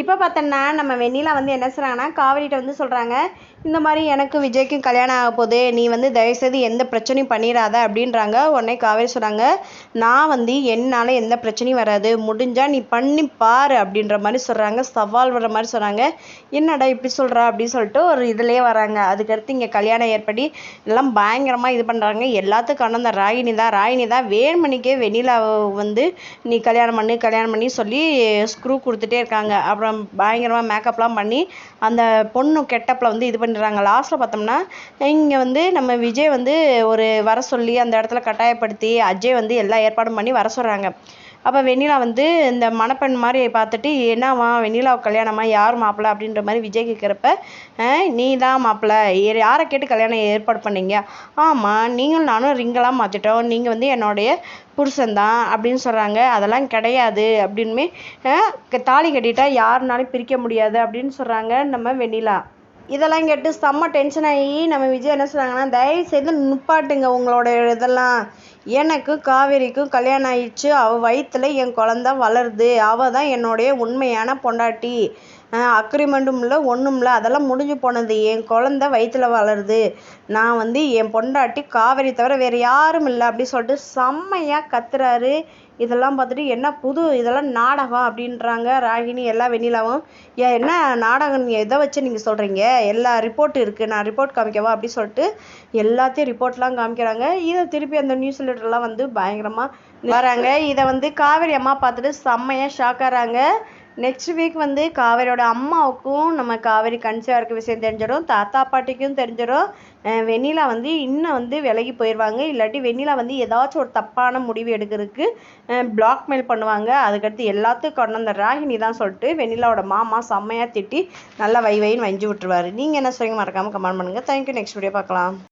இப்போ பார்த்தோன்னா நம்ம வெண்ணிலா வந்து என்ன சொல்கிறாங்கன்னா காவிரிகிட்ட வந்து சொல்கிறாங்க இந்த மாதிரி எனக்கும் விஜய்க்கும் கல்யாணம் ஆக போகுது. நீ வந்து தயவுசெய்து எந்த பிரச்சனையும் பண்ணிடாத அப்படின்றாங்க. உடனே காவேரி சொல்கிறாங்க நான் வந்து என்னால் எந்த பிரச்சனையும் வராது. முடிஞ்சால் நீ பண்ணி பாரு அப்படின்ற மாதிரி சொல்கிறாங்க சவால் வர மாதிரி சொல்கிறாங்க என்னடா இப்படி சொல்கிறா அப்படின்னு சொல்லிட்டு ஒரு இதுலேயே வராங்க. அதுக்கடுத்து இங்கே கல்யாணம் ஏற்படி எல்லாம் பயங்கரமாக இது பண்ணுறாங்க எல்லாத்துக்கும் அந்த ராகினி தான் ராகினி தான் வேண்மணிக்கே வெண்ணிலாவை வந்து நீ கல்யாணம் பண்ணு கல்யாணம் பண்ணி சொல்லி ஸ்க்ரூ கொடுத்துட்டே இருக்காங்க. அப்புறம் பயங்கரமாக மேக்கப்லாம் பண்ணி அந்த பொண்ணு கெட்டப்பில் வந்து இது பண்ணிடுறாங்க. லாஸ்ட்டில் பார்த்தோம்னா இங்கே வந்து நம்ம விஜய் வந்து ஒரு வர சொல்லி அந்த இடத்துல கட்டாயப்படுத்தி அஜய் வந்து எல்லா ஏற்பாடும் பண்ணி வர சொல்கிறாங்க அப்போ வெண்ணிலா வந்து இந்த மணப்பெண் மாதிரி பார்த்துட்டு என்னவா வெண்ணிலா கல்யாணமா? யார் மாப்பிள்ளை அப்படின்ற மாதிரி விஜய் கேட்குறப்ப நீ தான் மாப்பிள்ளை யாரை கேட்டு கல்யாணம் ஏற்பாடு பண்ணீங்க? ஆமாம் நீங்களும் நானும் ரிங்கெல்லாம் மாற்றிட்டோம் நீங்கள் வந்து என்னுடைய புருஷன்தான் அப்படின்னு சொல்கிறாங்க அதெல்லாம் கிடையாது. அப்படின்மே தாலி கட்டிட்டா யாருனாலும் பிரிக்க முடியாது அப்படின்னு சொல்கிறாங்க நம்ம வெண்ணிலா. இதெல்லாம் கேட்டு செம்ம டென்ஷன் ஆகி நம்ம விஜய் என்ன சொல்கிறாங்கன்னா தயவு செய்து நிப்பாட்டுங்க உங்களோட இதெல்லாம். எனக்கு காவேரிக்கும் கல்யாணம் ஆயிடுச்சு. அவள் வயிற்றுல என் குழந்த வளருது. அவள் தான் என்னுடைய உண்மையான பொண்டாட்டி. அக்ரிமெண்ட்டும் இல்லை ஒன்றும் இல்லை. அதெல்லாம் முடிஞ்சு போனது. என் குழந்த வயிற்றுல வளருது. நான் வந்து என் பொண்டாட்டி காவேரி தவிர வேறு யாரும் இல்லை. அப்படி சொல்லிட்டு செம்மையாக கத்துறாரு. இதெல்லாம் பார்த்துட்டு என்ன புது இதெல்லாம் நாடகம் அப்படின்றாங்க ராகினி எல்லா வெண்ணிலாவும். ஏன் என்ன நாடகம் நீங்கள் எதை வச்சு நீங்கள் சொல்கிறீங்க எல்லா ரிப்போர்ட் இருக்குது நான் ரிப்போர்ட் காமிக்கவா அப்படி சொல்லிட்டு எல்லாத்தையும் ரிப்போர்ட்லாம் காமிக்கிறாங்க. இதை திருப்பி அந்த நியூஸ் லெட்டர்லாம் வந்து பயங்கரமாக வராங்க. இதை வந்து காவேரி அம்மா பார்த்துட்டு செம்மையாக ஷாக்காகிறாங்க நெக்ஸ்ட் வீக் வந்து காவேரியோட அம்மாவுக்கும் நம்ம காவேரி கன்சீவாக இருக்க விஷயம் தெரிஞ்சிடும் தாத்தா பாட்டிக்கும் தெரிஞ்சிடும். வெண்ணிலா வந்து இன்னும் வந்து விலகி போயிடுவாங்க இல்லாட்டி வெண்ணிலா வந்து ஏதாச்சும் ஒரு தப்பான முடிவு எடுக்கிறதுக்கு பிளாக்மெயில் பண்ணுவாங்க. அதுக்கடுத்து எல்லாத்துக்கும் கொண்டு வந்த ராகினி தான் சொல்லிட்டு வெண்ணிலாவோட மாமா செம்மையாக திட்டி நல்லா வை வைன்னு வஞ்சி விட்டுருவாரு. நீங்கள் என்ன சொல்லுங்க மறக்காமல் கமெண்ட் பண்ணுங்கள் தேங்க்யூ நெக்ஸ்ட் வீடியோ பார்க்கலாம்.